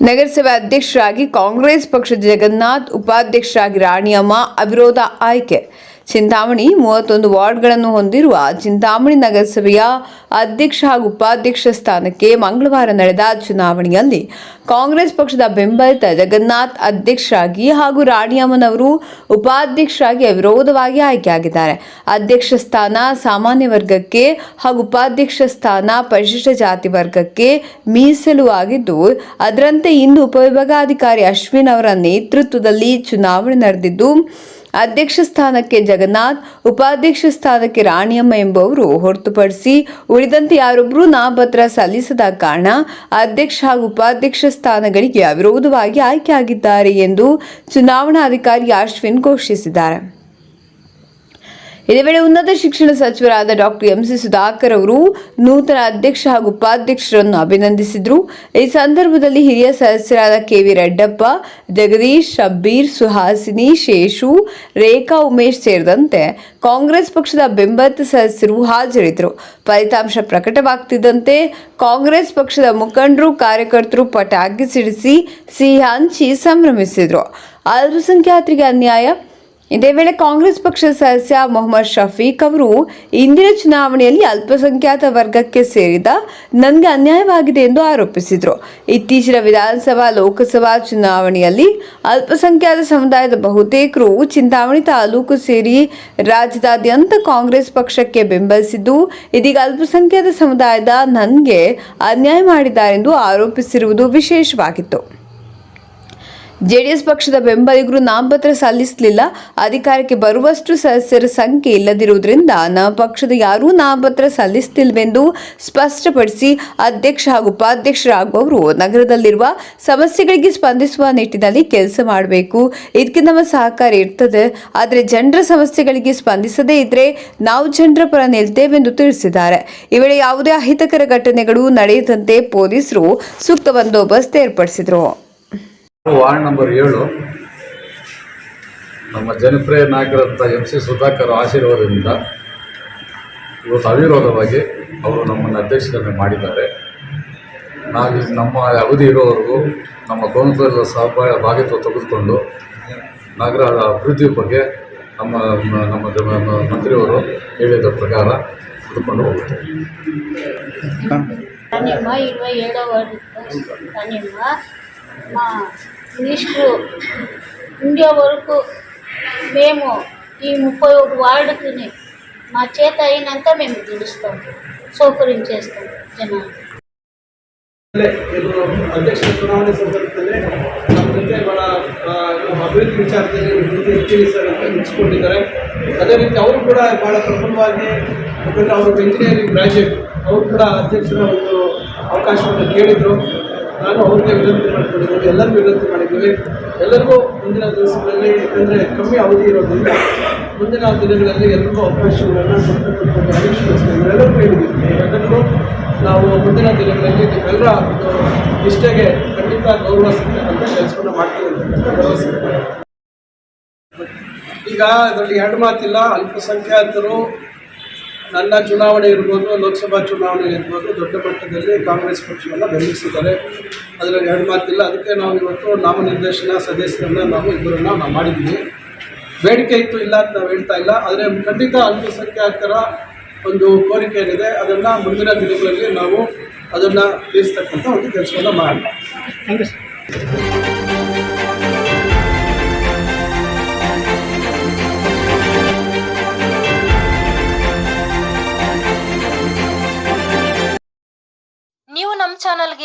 ನಗರಸಭೆ ಅಧ್ಯಕ್ಷರಾಗಿ ಕಾಂಗ್ರೆಸ್ ಪಕ್ಷದ ಜಗನ್ನಾಥ್ ಉಪಾಧ್ಯಕ್ಷರಾಗಿ ರಾಣಿಯಮ್ಮ ಅವಿರೋಧ ಆಯ್ಕೆ ಚಿಂತಾಮಣಿ ಮೂವತ್ತೊಂದು ವಾರ್ಡ್ಗಳನ್ನು ಹೊಂದಿರುವ ಚಿಂತಾಮಣಿ ನಗರಸಭೆಯ ಅಧ್ಯಕ್ಷ ಹಾಗೂ ಉಪಾಧ್ಯಕ್ಷ ಸ್ಥಾನಕ್ಕೆ ಮಂಗಳವಾರ ನಡೆದ ಚುನಾವಣೆಯಲ್ಲಿ ಕಾಂಗ್ರೆಸ್ ಪಕ್ಷದ ಬೆಂಬಲಿತ ಜಗನ್ನಾಥ್ ಅಧ್ಯಕ್ಷರಾಗಿ ಹಾಗೂ ರಾಣಿಯಮ್ಮನವರು ಉಪಾಧ್ಯಕ್ಷರಾಗಿ ಅವಿರೋಧವಾಗಿ ಆಯ್ಕೆಯಾಗಿದ್ದಾರೆ. ಅಧ್ಯಕ್ಷ ಸ್ಥಾನ ಸಾಮಾನ್ಯ ವರ್ಗಕ್ಕೆ ಹಾಗೂ ಉಪಾಧ್ಯಕ್ಷ ಸ್ಥಾನ ಪರಿಶಿಷ್ಟ ಜಾತಿ ವರ್ಗಕ್ಕೆ ಮೀಸಲು ಆಗಿದ್ದು, ಅದರಂತೆ ಇಂದು ಉಪವಿಭಾಗಾಧಿಕಾರಿ ಅಶ್ವಿನ್ ಅವರ ನೇತೃತ್ವದಲ್ಲಿ ಚುನಾವಣೆ ನಡೆದಿದ್ದು ಅಧ್ಯಕ್ಷ ಸ್ಥಾನಕ್ಕೆ ಜಗನ್ನಾಥ್, ಉಪಾಧ್ಯಕ್ಷ ಸ್ಥಾನಕ್ಕೆ ರಾಣಿಯಮ್ಮ ಎಂಬುವರು ಹೊರತುಪಡಿಸಿ ಉಳಿದಂತೆ ಯಾರೊಬ್ಬರೂ ನಾಮಪತ್ರ ಸಲ್ಲಿಸದ ಕಾರಣ ಅಧ್ಯಕ್ಷ ಹಾಗೂ ಉಪಾಧ್ಯಕ್ಷ ಸ್ಥಾನಗಳಿಗೆ ಅವಿರೋಧವಾಗಿ ಆಯ್ಕೆಯಾಗಿದ್ದಾರೆ ಎಂದು ಚುನಾವಣಾಧಿಕಾರಿ ಅಶ್ವಿನ್ ಘೋಷಿಸಿದ್ದಾರೆ. ಇದೇ ವೇಳೆ ಉನ್ನತ ಶಿಕ್ಷಣ ಸಚಿವರಾದ ಡಾಕ್ಟರ್ ಎಂಸಿ ಸುಧಾಕರ್ ಅವರು ನೂತನ ಅಧ್ಯಕ್ಷ ಹಾಗೂ ಉಪಾಧ್ಯಕ್ಷರನ್ನು ಅಭಿನಂದಿಸಿದರು. ಈ ಸಂದರ್ಭದಲ್ಲಿ ಹಿರಿಯ ಸದಸ್ಯರಾದ ಕೆವಿ ರೆಡ್ಡಪ್ಪ, ಜಗದೀಶ್, ಶಬ್ಬೀರ್, ಸುಹಾಸಿನಿ, ಶೇಷು, ರೇಖಾ, ಉಮೇಶ್ ಸೇರಿದಂತೆ ಕಾಂಗ್ರೆಸ್ ಪಕ್ಷದ ಬೆಂಬಲಿತ ಸದಸ್ಯರು ಹಾಜರಿದ್ದರು. ಫಲಿತಾಂಶ ಪ್ರಕಟವಾಗ್ತಿದ್ದಂತೆ ಕಾಂಗ್ರೆಸ್ ಪಕ್ಷದ ಮುಖಂಡರು, ಕಾರ್ಯಕರ್ತರು ಪಟಾಕಿ ಸಿಡಿಸಿ ಸಿಹಿ ಹಂಚಿ ಸಂಭ್ರಮಿಸಿದರು. ಅಲ್ಪಸಂಖ್ಯಾತರಿಗೆ ಅನ್ಯಾಯ? ಇದೇ ವೇಳೆ ಕಾಂಗ್ರೆಸ್ ಪಕ್ಷದ ಸದಸ್ಯ ಮೊಹಮ್ಮದ್ ಶಫೀಕ್ ಅವರು ಇಂದಿನ ಚುನಾವಣೆಯಲ್ಲಿ ಅಲ್ಪಸಂಖ್ಯಾತ ವರ್ಗಕ್ಕೆ ಸೇರಿದ ನನಗೆ ಅನ್ಯಾಯವಾಗಿದೆ ಎಂದು ಆರೋಪಿಸಿದರು. ಇತ್ತೀಚಿನ ವಿಧಾನಸಭಾ, ಲೋಕಸಭಾ ಚುನಾವಣೆಯಲ್ಲಿ ಅಲ್ಪಸಂಖ್ಯಾತ ಸಮುದಾಯದ ಬಹುತೇಕರು ಚಿಂತಾಮಣಿ ತಾಲೂಕು ಸೇರಿ ರಾಜ್ಯದಾದ್ಯಂತ ಕಾಂಗ್ರೆಸ್ ಪಕ್ಷಕ್ಕೆ ಬೆಂಬಲಿಸಿದ್ದು, ಇದೀಗ ಅಲ್ಪಸಂಖ್ಯಾತ ಸಮುದಾಯದ ನನಗೆ ಅನ್ಯಾಯ ಮಾಡಿದ್ದಾರೆಂದು ಆರೋಪಿಸಿರುವುದು ವಿಶೇಷವಾಗಿತ್ತು. ಜೆಡಿಎಸ್ ಪಕ್ಷದ ಬೆಂಬಲಿಗರು ನಾಮಪತ್ರ ಸಲ್ಲಿಸಲಿಲ್ಲ. ಅಧಿಕಾರಕ್ಕೆ ಬರುವಷ್ಟು ಸದಸ್ಯರ ಸಂಖ್ಯೆ ಇಲ್ಲದಿರುವುದರಿಂದ ನಮ್ಮ ಪಕ್ಷದ ಯಾರೂ ನಾಮಪತ್ರ ಸಲ್ಲಿಸುತ್ತಿಲ್ಲವೆಂದು ಸ್ಪಷ್ಟಪಡಿಸಿ ಅಧ್ಯಕ್ಷ ಹಾಗೂ ಉಪಾಧ್ಯಕ್ಷರಾಗುವವರು ನಗರದಲ್ಲಿರುವ ಸಮಸ್ಯೆಗಳಿಗೆ ಸ್ಪಂದಿಸುವ ನಿಟ್ಟಿನಲ್ಲಿ ಕೆಲಸ ಮಾಡಬೇಕು. ಇದಕ್ಕೆ ನಮ್ಮ ಸಹಕಾರ ಇರ್ತದೆ. ಆದರೆ ಜನರ ಸಮಸ್ಯೆಗಳಿಗೆ ಸ್ಪಂದಿಸದೇ ಇದ್ರೆ ನಾವು ಜನರ ಪರ ನಿಲ್ತೇವೆಂದು ತಿಳಿಸಿದ್ದಾರೆ. ಈ ವೇಳೆ ಯಾವುದೇ ಅಹಿತಕರ ಘಟನೆಗಳು ನಡೆಯದಂತೆ ಪೊಲೀಸರು ಸೂಕ್ತ ಬಂದೋಬಸ್ತ್ ಏರ್ಪಡಿಸಿದರು. ವಾರ್ಡ್ ನಂಬರ್ ಏಳು. ನಮ್ಮ ಜನಪ್ರಿಯ ನಾಯಕರಂತ ಎಂ ಸಿ ಸುಧಾಕರ್ ಆಶೀರ್ವಾದದಿಂದ ಇವತ್ತು ಅವಿರೋಧವಾಗಿ ಅವರು ನಮ್ಮನ್ನು ಅಧ್ಯಕ್ಷರನ್ನು ಮಾಡಿದ್ದಾರೆ. ನಾವು ನಮ್ಮ ಅವಧಿ ಇರೋವರೆಗೂ ನಮ್ಮ ಕೌನ್ಸಿಲ್ ಸಹ ಭಾಗಿತ್ವ ತೆಗೆದುಕೊಂಡು ನಗರ ಅಭಿವೃದ್ಧಿ ಬಗ್ಗೆ ನಮ್ಮ ನಮ್ಮ ಮಂತ್ರಿಯವರು ಹೇಳಿದ ಪ್ರಕಾರ ತೆಗೆದುಕೊಂಡು ಹೋಗುತ್ತೇವೆ. ಇರುವ ಏಳು ನಾನಿಮ್ಮ రానిమ్మ మా మినిస్టరు ఉండే వరకు మేము ఈ ముప్పై ఒక వార్డుకుని మా చేత అయినంత మేము గెలుస్తాం సౌకర్యం చేస్తాం జనాలు ಅಲ್ಲೇ ಇದು ಅಧ್ಯಕ್ಷ ಚುನಾವಣೆ ಸಂದರ್ಭದಲ್ಲಿ ನಮ್ಮ ಜೊತೆ ಭಾಳ ಆ, ನಮ್ಮ ಅಭಿವೃದ್ಧಿ ವಿಚಾರದಲ್ಲಿ ನಮ್ಮ ಜೊತೆ ಹೆಚ್ಚಿನ ಸರ್ ಅಂತ ನಿಲ್ಸ್ಕೊಂಡಿದ್ದಾರೆ ಅದೇ ರೀತಿ ಅವರು ಕೂಡ ಭಾಳ ಪ್ರಬಲವಾಗಿ ಯಾಕಂದರೆ ಅವರು ಇಂಜಿನಿಯರಿಂಗ್ ಗ್ರಾಜ್ಯುಯೇಟ್ ಅವರು ಕೂಡ ಅಧ್ಯಕ್ಷರ ಒಂದು ಅವಕಾಶವನ್ನು ಕೇಳಿದರು ನಾನು ಅವ್ರಿಗೆ ವಿನಂತಿ ಮಾಡ್ಕೊಂಡಿದ್ದೀನಿ ಎಲ್ಲರಿಗೂ ವಿನಂತಿ ಮಾಡಿದ್ದೀವಿ. ಎಲ್ಲರಿಗೂ ಮುಂದಿನ ದಿವಸಗಳಲ್ಲಿ, ಯಾಕಂದರೆ ಕಮ್ಮಿ ಅವಧಿ ಇರೋದ್ರಿಂದ ಮುಂದಿನ ದಿನಗಳಲ್ಲಿ ಎಲ್ಲರಿಗೂ ಅವಕಾಶಗಳನ್ನು ಕೊಡ್ತಕ್ಕಂಥ ನಿರೀಕ್ಷಿಸ್ತೀವಿ ಎಲ್ಲರಿಗೂ ನಾವು ಮುಂದಿನ ದಿನಗಳಲ್ಲಿ ನೀವೆಲ್ಲರ ಒಂದು ಖಂಡಿತ ಗೌರವ ಸಿಗ್ತಕ್ಕಂಥ ಕೆಲಸವನ್ನು ಮಾಡ್ತೀವಿ ಇದೆ. ಈಗ ಅದರಲ್ಲಿ ಎರಡು ಮಾತಿಲ್ಲ. ಅಲ್ಪಸಂಖ್ಯಾತರು ನನ್ನ ಚುನಾವಣೆ ಇರ್ಬೋದು, ಲೋಕಸಭಾ ಚುನಾವಣೆ ಇರ್ಬೋದು, ದೊಡ್ಡ ಮಟ್ಟದಲ್ಲಿ ಕಾಂಗ್ರೆಸ್ ಪಕ್ಷವನ್ನು ಬೆಂಬಲಿಸಿದ್ದಾರೆ. ಅದರಲ್ಲಿ ಎರಡು ಮಾತಿಲ್ಲ. ಅದಕ್ಕೆ ನಾವು ಇವತ್ತು ನಾಮನಿರ್ದೇಶನ ಸದಸ್ಯರನ್ನು ನಾವು ಇಬ್ಬರನ್ನು ನಾವು ಮಾಡಿದ್ದೀವಿ. ಬೇಡಿಕೆ ಇತ್ತು, ಇಲ್ಲ ಅಂತ ನಾವು ಹೇಳ್ತಾ ಇಲ್ಲ. ಆದರೆ ಖಂಡಿತ ಅಲ್ಪಸಂಖ್ಯಾತರ ಒಂದು ಕೋರಿಕೆ ಏನಿದೆ, ಅದನ್ನು ಮುಂದಿನ ದಿನಗಳಲ್ಲಿ ನಾವು ಅದನ್ನು ತೀರಿಸ್ತಕ್ಕಂಥ ಒಂದು ಕೆಲಸವನ್ನು ಮಾಡೋಣ. Thank you sir.